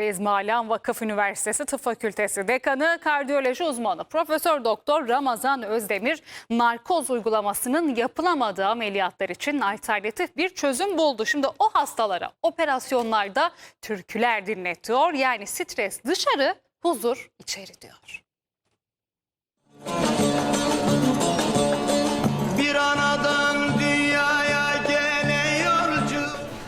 Bezmi Alan Vakıf Üniversitesi Tıp Fakültesi Dekanı, kardiyoloji uzmanı Profesör Doktor Ramazan Özdemir, narkoz uygulamasının yapılamadığı ameliyatlar için alternatif bir çözüm buldu. Şimdi o hastalara operasyonlarda türküler dinletiyor. Yani stres dışarı, huzur içeri diyor. Bir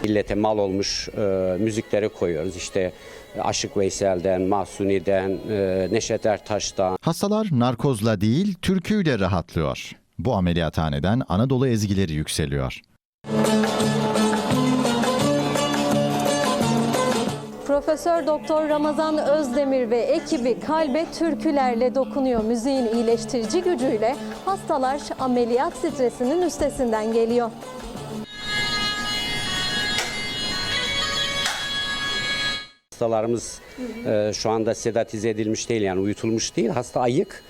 millete mal olmuş e, müzikleri koyuyoruz. İşte Aşık Veysel'den, Mahsuni'den, e, Neşet Ertaş'tan, Hastalar narkozla değil, türküyle rahatlıyor. Bu ameliyathaneden Anadolu ezgileri yükseliyor. Profesör Doktor Ramazan Özdemir ve ekibi kalbe türkülerle dokunuyor. Müziğin iyileştirici gücüyle hastalar ameliyat stresinin üstesinden geliyor. Hastalarımız e, şu anda sedatize edilmiş değil yani uyutulmuş değil. Hasta ayık.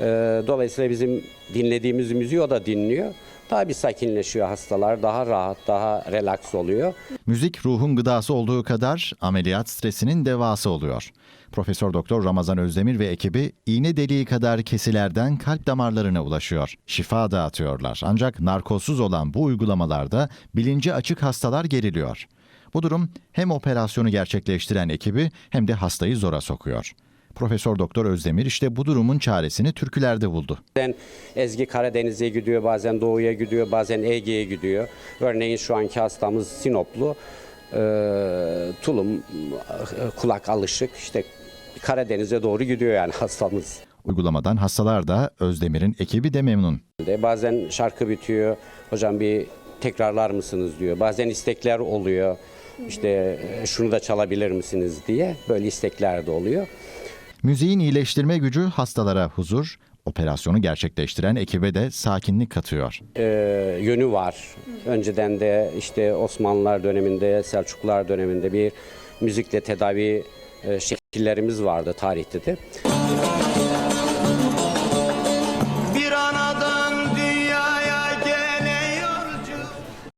E, dolayısıyla bizim dinlediğimiz müziği o da dinliyor. Daha bir sakinleşiyor hastalar. Daha rahat, daha relax oluyor. Müzik ruhun gıdası olduğu kadar ameliyat stresinin devası oluyor. Profesör Doktor Ramazan Özdemir ve ekibi iğne deliği kadar kesilerden kalp damarlarına ulaşıyor. Şifa dağıtıyorlar. Ancak narkozsuz olan bu uygulamalarda bilinci açık hastalar geriliyor. Bu durum hem operasyonu gerçekleştiren ekibi hem de hastayı zora sokuyor. Profesör Doktor Özdemir işte bu durumun çaresini türkülerde buldu. Bazen Ezgi Karadeniz'e gidiyor, bazen Doğu'ya gidiyor, bazen Ege'ye gidiyor. Örneğin şu anki hastamız Sinoplu. E, tulum, kulak alışık. işte Karadeniz'e doğru gidiyor yani hastamız. Uygulamadan hastalar da Özdemir'in ekibi de memnun. De Bazen şarkı bitiyor. Hocam bir tekrarlar mısınız diyor. Bazen istekler oluyor. İşte e, şunu da çalabilir misiniz diye böyle istekler de oluyor. Müziğin iyileştirme gücü hastalara huzur, operasyonu gerçekleştiren ekibe de sakinlik katıyor. Ee, yönü var. Önceden de işte Osmanlılar döneminde, Selçuklular döneminde bir müzikle tedavi e, şekillerimiz vardı tarihte de.